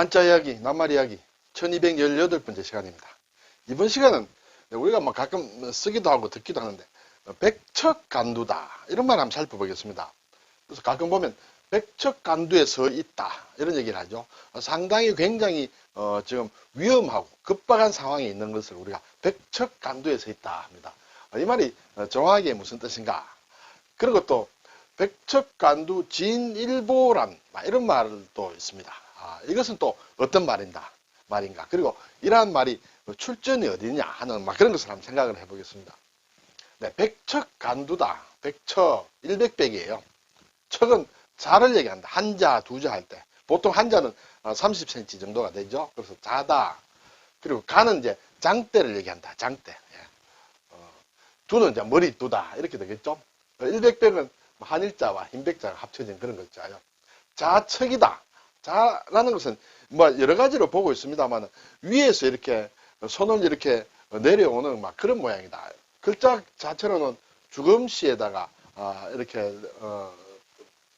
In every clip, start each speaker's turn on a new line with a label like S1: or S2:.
S1: 한자 이야기, 낱말 이야기 1218번째 시간입니다. 이번 시간은 우리가 뭐 가끔 쓰기도 하고 듣기도 하는데 백척간두다 이런 말 한번 살펴보겠습니다. 그래서 가끔 보면 백척간두에 서 있다 이런 얘기를 하죠. 상당히 굉장히 어, 지금 위험하고 급박한 상황에 있는 것을 우리가 백척간두에 서 있다 합니다. 이 말이 어, 정확하게 무슨 뜻인가? 그리고 또 백척간두 진일보란 이런 말도 있습니다. 아, 이것은 또 어떤 말인가? 말인가? 그리고 이러한 말이 출전이 어디냐 하는 막 그런 것을 한번 생각을 해보겠습니다. 네, 백척 간두다. 백척, 일백백이에요. 척은 자를 얘기한다. 한자, 두자 할 때. 보통 한자는 30cm 정도가 되죠. 그래서 자다. 그리고 간은 이제 장대를 얘기한다. 장대. 예. 어, 두는 이제 머리 두다. 이렇게 되겠죠. 일백백은 한일자와 흰백자가 합쳐진 그런 글자예요. 자척이다. 자라는 것은 뭐 여러 가지로 보고 있습니다만 위에서 이렇게 손을 이렇게 내려오는 막 그런 모양이다. 글자 자체로는 주금시에다가 아, 이렇게 어,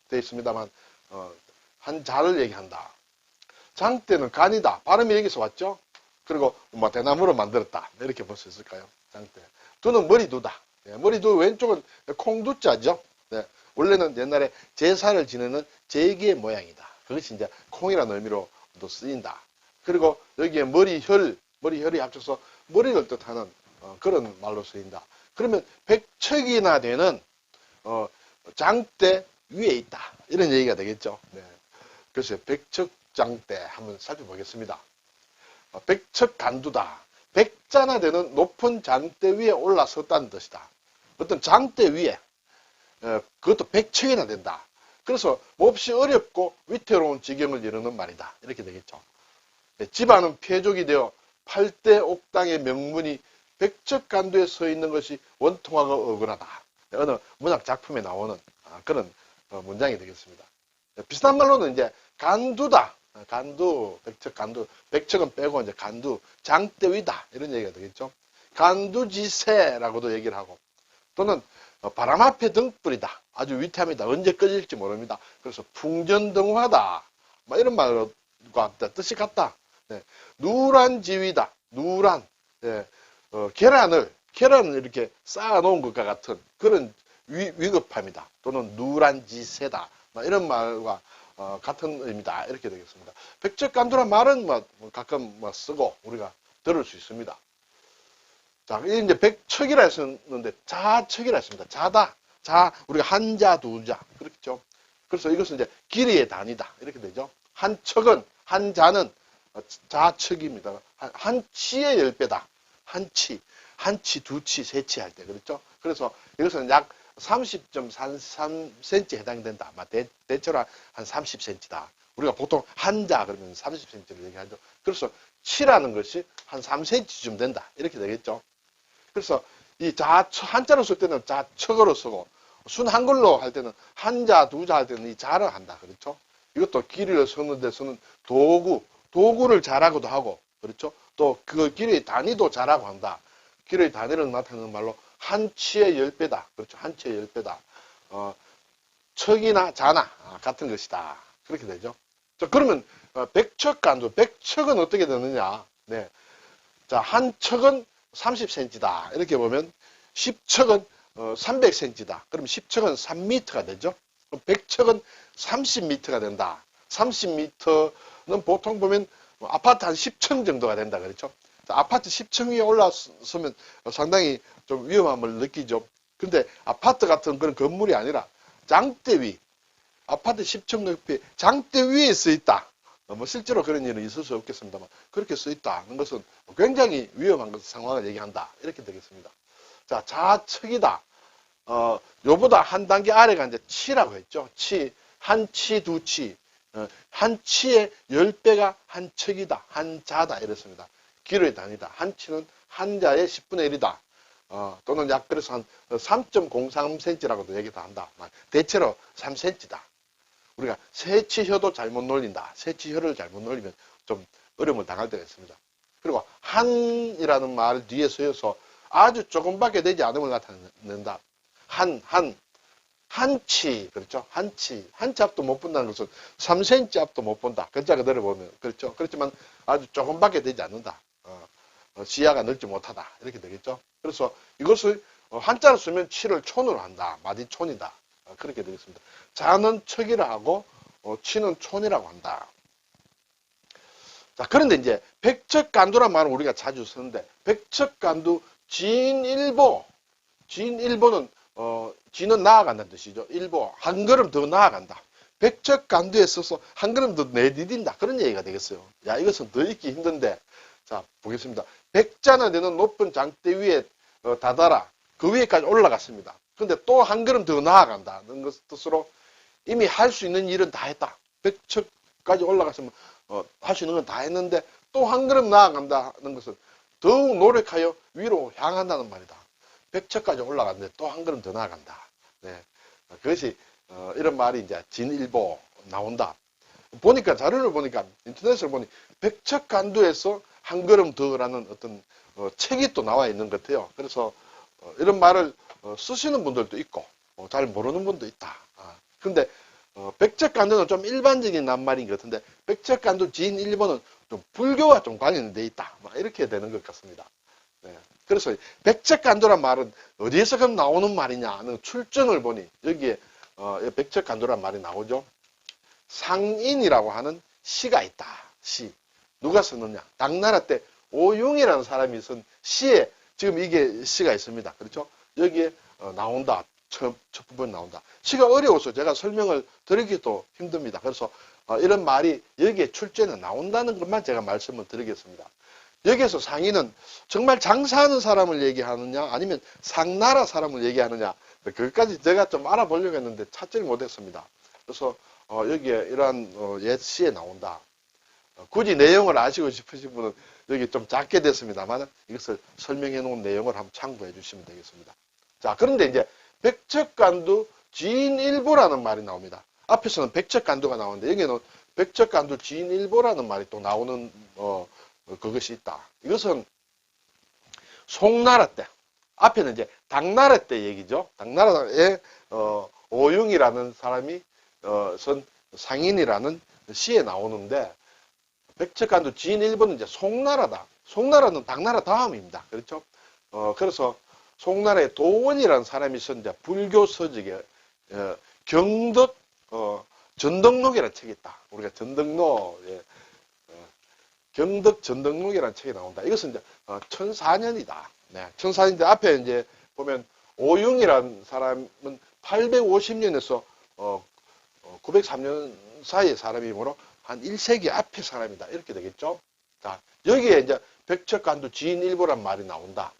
S1: 돼 있습니다만 어, 한 자를 얘기한다. 장대는 간이다. 발음이 여기서 왔죠. 그리고 뭐 대나무로 만들었다. 이렇게 볼 수 있을까요? 장대. 두는 머리두다. 예, 머리두 왼쪽은 콩두자죠. 네, 원래는 옛날에 제사를 지내는 제기의 모양이다. 그것이 이제 콩이라는 의미로도 쓰인다. 그리고 여기에 머리혈, 머리혈이 합쳐서 머리를 뜻하는 어, 그런 말로 쓰인다. 그러면 백척이나 되는 어, 장대 위에 있다. 이런 얘기가 되겠죠. 네. 그래서 백척장대 한번 살펴보겠습니다. 어, 백척간두다. 백자나 되는 높은 장대 위에 올라섰다는 뜻이다. 어떤 장대 위에 어, 그것도 백척이나 된다. 그래서 몹시 어렵고 위태로운 지경을 이루는 말이다. 이렇게 되겠죠. 네, 집안은 폐족이 되어 팔대 옥당의 명문이 백척간두에 서 있는 것이 원통하고 억울하다. 네, 어느 문학 작품에 나오는 아, 그런 어, 문장이 되겠습니다. 네, 비슷한 말로는 이제 간두다. 아, 간두, 백척, 간두. 백척은 빼고 이제 간두, 장대 위다. 이런 얘기가 되겠죠. 간두지세라고도 얘기를 하고 또는 어, 바람 앞에 등불이다. 아주 위태합니다. 언제 꺼질지 모릅니다. 그래서 풍전등화다. 뭐 이런 말과 뜻이 같다. 네. 누란 지위다. 누란. 네. 어, 계란을, 계란을 이렇게 쌓아놓은 것과 같은 그런 위, 위급함이다. 또는 누란 지세다. 뭐 이런 말과 어, 같은 의미다. 이렇게 되겠습니다. 백적간두란 말은 뭐, 뭐 가끔 뭐 쓰고 우리가 들을 수 있습니다. 자, 이제 백척이라 했었는데 자척이라 했습니다. 자다. 자, 우리가 한 자, 두 자. 그렇죠. 그래서 이것은 이제 길이의 단위다. 이렇게 되죠. 한 척은, 한 자는 자척입니다. 한 치의 열 배다. 한 치. 한 치, 두 치, 세 치 할 때. 그렇죠. 그래서 이것은 약 30.33cm 해당된다. 아마 대, 대체로 한 30cm다. 우리가 보통 한 자 그러면 30cm를 얘기하죠. 그래서 치라는 것이 한 3cm쯤 된다. 이렇게 되겠죠. 그래서 이 자척, 한자로 쓸 때는 자척으로 쓰고, 순 한글로 할 때는 한자, 두자 할 때는 이 자를 한다. 그렇죠? 이것도 길이를 쓰는 데서는 도구, 도구를 자라고도 하고, 그렇죠? 또 그 길이의 단위도 자라고 한다. 길이의 단위를 나타내는 말로 한 치의 열 배다. 그렇죠? 한 치의 열 배다. 어, 척이나 자나 아, 같은 것이다. 그렇게 되죠. 자, 그러면 어, 백척간도 백척은 어떻게 되느냐? 네. 자, 한 척은 30cm다. 이렇게 보면 10척은 어, 300cm다. 그럼 10척은 3m가 되죠. 그럼 100척은 30m가 된다. 30m는 보통 보면 뭐 아파트 한 10층 정도가 된다. 그렇죠? 자, 아파트 10층 위에 올라서면 상당히 좀 위험함을 느끼죠. 근데 아파트 같은 그런 건물이 아니라 장대 위, 아파트 10층 높이 장대 위에 서 있다. 뭐 실제로 그런 일은 있을 수 없겠습니다만 그렇게 써 있다는 것은 굉장히 위험한 것 상황을 얘기한다 이렇게 되겠습니다. 자 좌측이다. 어 요보다 한 단계 아래가 이제 치라고 했죠. 치, 한 치, 두 치, 어, 한 치의 열 배가 한 척이다, 한 자다 이렇습니다. 기로의 단위다. 한 치는 한 자의 10분의 1이다. 어, 또는 약 그래서 한 3.03cm라고도 얘기도 한다. 대체로 3cm다. 우리가 세치혀도 잘못 놀린다. 세치혀를 잘못 놀리면 좀 어려움을 당할 때가 있습니다. 그리고 한이라는 말 뒤에 서여서 아주 조금밖에 되지 않음을 나타낸다. 한, 한. 한치, 그렇죠? 한치. 한치 앞도 못 본다는 것은 3cm 앞도 못 본다. 글자 그대로 보면. 그렇죠? 그렇지만 아주 조금밖에 되지 않는다. 어, 어, 시야가 넓지 못하다. 이렇게 되겠죠? 그래서 이것을 어, 한자로 쓰면 치를 촌으로 한다. 마디촌이다. 어, 그렇게 되겠습니다. 자는 척이라 하고, 어, 치는 촌이라고 한다. 자, 그런데 이제 백척간두란 말은 우리가 자주 쓰는데, 백척간두 진일보. 진일보는, 어, 진은 나아간다는 뜻이죠. 일보. 한 걸음 더 나아간다. 백척간두에 있어서 한 걸음 더 내디딘다. 그런 얘기가 되겠어요. 야, 이것은 더 읽기 힘든데. 자, 보겠습니다. 백자나 되는 높은 장대 위에 어, 다다라. 그 위에까지 올라갔습니다. 근데 또 한 걸음 더 나아간다는 것 뜻으로 이미 할 수 있는 일은 다 했다. 백척까지 올라갔으면 어, 할 수 있는 건 다 했는데 또 한 걸음 나아간다는 것은 더욱 노력하여 위로 향한다는 말이다. 백척까지 올라갔는데 또 한 걸음 더 나아간다. 네. 그것이 어, 이런 말이 이제 진일보 나온다. 보니까 자료를 보니까 인터넷을 보니 백척 간두에서 한 걸음 더라는 어떤 어, 책이 또 나와 있는 것 같아요. 그래서 어, 이런 말을 어, 쓰시는 분들도 있고 어, 잘 모르는 분도 있다. 아, 근데 어, 백척간두는 좀 일반적인 낱말인 것 같은데 백척간두 진 일본은 좀 불교와 좀 관련이 돼 있다. 막 이렇게 되는 것 같습니다. 네. 그래서 백척간두란 말은 어디에서 그럼 나오는 말이냐 하는 출전을 보니 여기에 어, 백척간두란 말이 나오죠. 상인이라고 하는 시가 있다. 시. 누가 썼느냐? 당나라 때 오융이라는 사람이 쓴 시에 지금 이게 시가 있습니다. 그렇죠? 여기에 어, 나온다. 첫, 첫 부분 나온다. 시가 어려워서 제가 설명을 드리기도 힘듭니다. 그래서 어, 이런 말이 여기에 출제는 나온다는 것만 제가 말씀을 드리겠습니다. 여기에서 상인은 정말 장사하는 사람을 얘기하느냐 아니면 상나라 사람을 얘기하느냐 그것까지 제가 좀 알아보려고 했는데 찾지를 못했습니다. 그래서 어, 여기에 이러한 어, 옛 시에 나온다. 어, 굳이 내용을 아시고 싶으신 분은 여기 좀 작게 됐습니다만 이것을 설명해 놓은 내용을 한번 참고해 주시면 되겠습니다. 자, 그런데 이제 백척간두 지인일보라는 말이 나옵니다. 앞에서는 백척간두가 나오는데 여기는 백척간두 지인일보라는 말이 또 나오는 어, 어, 그것이 있다. 이것은 송나라 때 앞에는 이제 당나라 때 얘기죠. 당나라의 어, 오융이라는 사람이 어, 선 상인이라는 시에 나오는데 백척간두 지인 일본은 이제 송나라다. 송나라는 당나라 다음입니다. 그렇죠? 어, 그래서 송나라의 도원이라는 사람이 있었는데 불교 서적에 어, 경덕 어, 전덕록이라는 책이 있다. 우리가 전덕록 예, 어, 경덕 전덕록이라는 책이 나온다. 이것은 이제 어, 1004년이다. 네, 1004년인데 앞에 이제 보면 오융이라는 사람은 850년에서 어, 903년 사이의 사람이므로 한 1세기 앞의 사람이다. 이렇게 되겠죠. 자, 여기에 이제 백척간두 지인일보란 말이 나온다.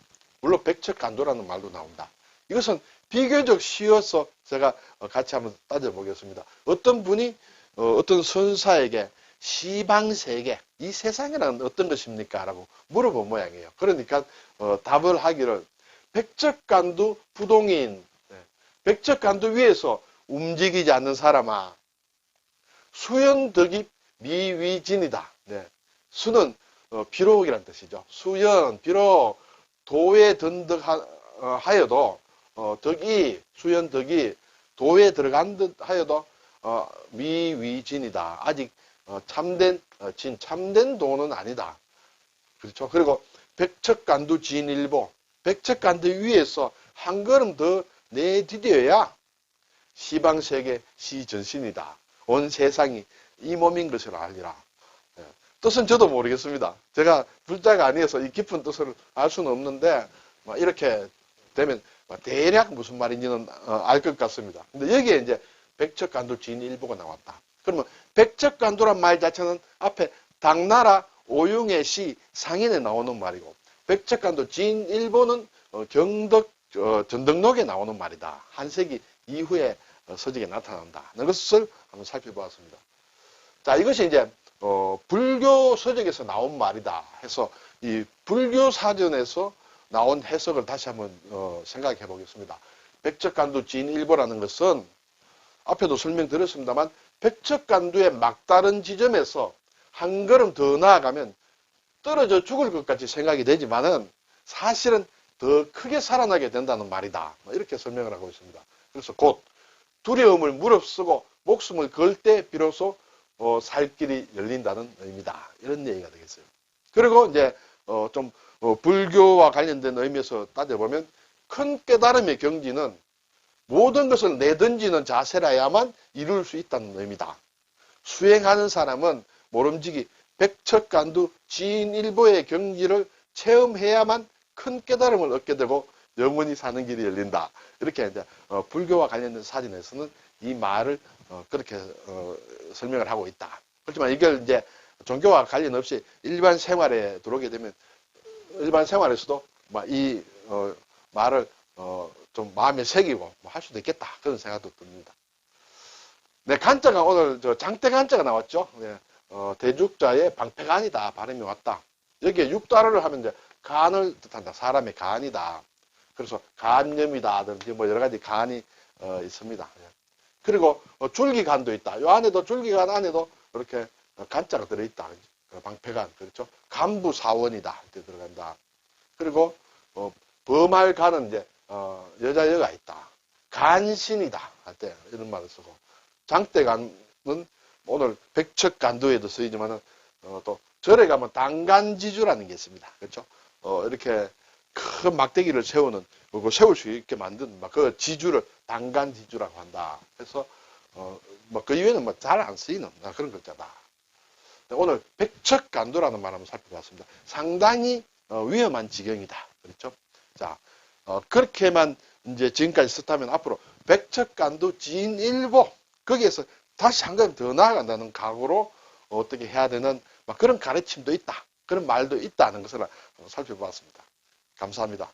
S1: 물론 백척간두라는 말도 나온다. 이것은 비교적 쉬워서 제가 어, 같이 한번 따져보겠습니다. 어떤 분이 어, 떤 선사에게 시방세계, 이 세상이란 어떤 것입니까? 라고 물어본 모양이에요. 그러니까 어, 답을 하기를 백척간두 부동인, 네. 백척간두 위에서 움직이지 않는 사람아 수연덕이 미위진이다. 네. 수는 어, 비록이란 뜻이죠. 수연, 비록 도에 든덕하여도 어, 덕이 수연 덕이 도에 들어간 듯 하여도 어, 미위진이다. 아직 어, 참된 어, 진 참된 도는 아니다. 그렇죠. 그리고 백척간두 진일보 백척간두 위에서 한 걸음 더 내디뎌야 시방세계 시전신이다. 온 세상이 이 몸인 것을 알리라. 예. 뜻은 저도 모르겠습니다. 제가 불자가 아니어서 이 깊은 뜻을 알 수는 없는데 뭐 이렇게 되면 뭐 대략 무슨 말인지는 어, 알것 같습니다. 근데 여기에 이제 백척간두 진일보가 나왔다. 그러면 백척간두란 말 자체는 앞에 당나라 오융의 시 상인에 나오는 말이고 백척간두 진일보는 어, 경덕 어, 전덕록에 나오는 말이다. 한 세기 이후에 어, 서적에 나타난다는 것을 한번 살펴보았습니다. 자, 이것이 이제 어, 불교 서적에서 나온 말이다 해서 이 불교 사전에서 나온 해석을 다시 한번 어, 생각해 보겠습니다. 백척간두 진일보라는 것은 앞에도 설명드렸습니다만 백척간두의 막다른 지점에서 한 걸음 더 나아가면 떨어져 죽을 것 같이 생각이 되지만은 사실은 더 크게 살아나게 된다는 말이다. 뭐 이렇게 설명을 하고 있습니다. 그래서 곧 두려움을 무릅쓰고 목숨을 걸 때 비로소 어, 살 길이 열린다는 의미다. 이런 얘기가 되겠어요. 그리고 이제 어, 좀 어, 불교와 관련된 의미에서 따져보면 큰 깨달음의 경지는 모든 것을 내던지는 자세라야만 이룰 수 있다는 의미다. 수행하는 사람은 모름지기 백척간두 지인일보의 경지를 체험해야만 큰 깨달음을 얻게 되고 영원히 사는 길이 열린다. 이렇게 이제 어, 불교와 관련된 사진에서는 이 말을 어, 그렇게 어, 설명을 하고 있다. 그렇지만 이걸 이제 종교와 관련 없이 일반 생활에 들어오게 되면 일반 생활에서도 막이 어, 말을 어, 좀 마음에 새기고 뭐 할 수도 있겠다 그런 생각도 듭니다. 네, 간자가 오늘 저 장대 간자가 나왔죠. 네, 어, 대죽자의 방패간이다 발음이 왔다. 여기에 육다를 하면 이제 간을 뜻한다. 사람의 간이다. 그래서 간염이다 든지 뭐 여러 가지 간이 어, 있습니다. 예. 그리고 어, 줄기간도 있다. 요 안에도 줄기간 안에도 이렇게 어, 간자가 들어있다. 어, 방패간 그렇죠. 간부 사원이다 이렇게 들어간다. 그리고 어, 범할 간은 이제 어, 여자 여가 있다. 간신이다 할 때 이런 말을 쓰고 장대간은 오늘 백척간도에도 쓰이지만은 어, 또 절에 가면 당간지주라는 게 있습니다. 그렇죠? 어, 이렇게 큰 막대기를 세우는 그리고 세울 수 있게 만든 막 그 지주를 당간지주라고 한다. 그래서 어, 뭐 그 이외에는 뭐 잘 안 쓰이는 아, 그런 글자다. 네, 오늘 백척간도라는 말 한번 살펴봤습니다. 상당히 어, 위험한 지경이다. 그렇죠? 자, 어, 그렇게만 이제 지금까지 썼다면 앞으로 백척간도 지인일보 거기에서 다시 한 걸음 더 나아간다는 각오로 어떻게 해야 되는 막 그런 가르침도 있다. 그런 말도 있다는 것을 살펴보았습니다. 감사합니다.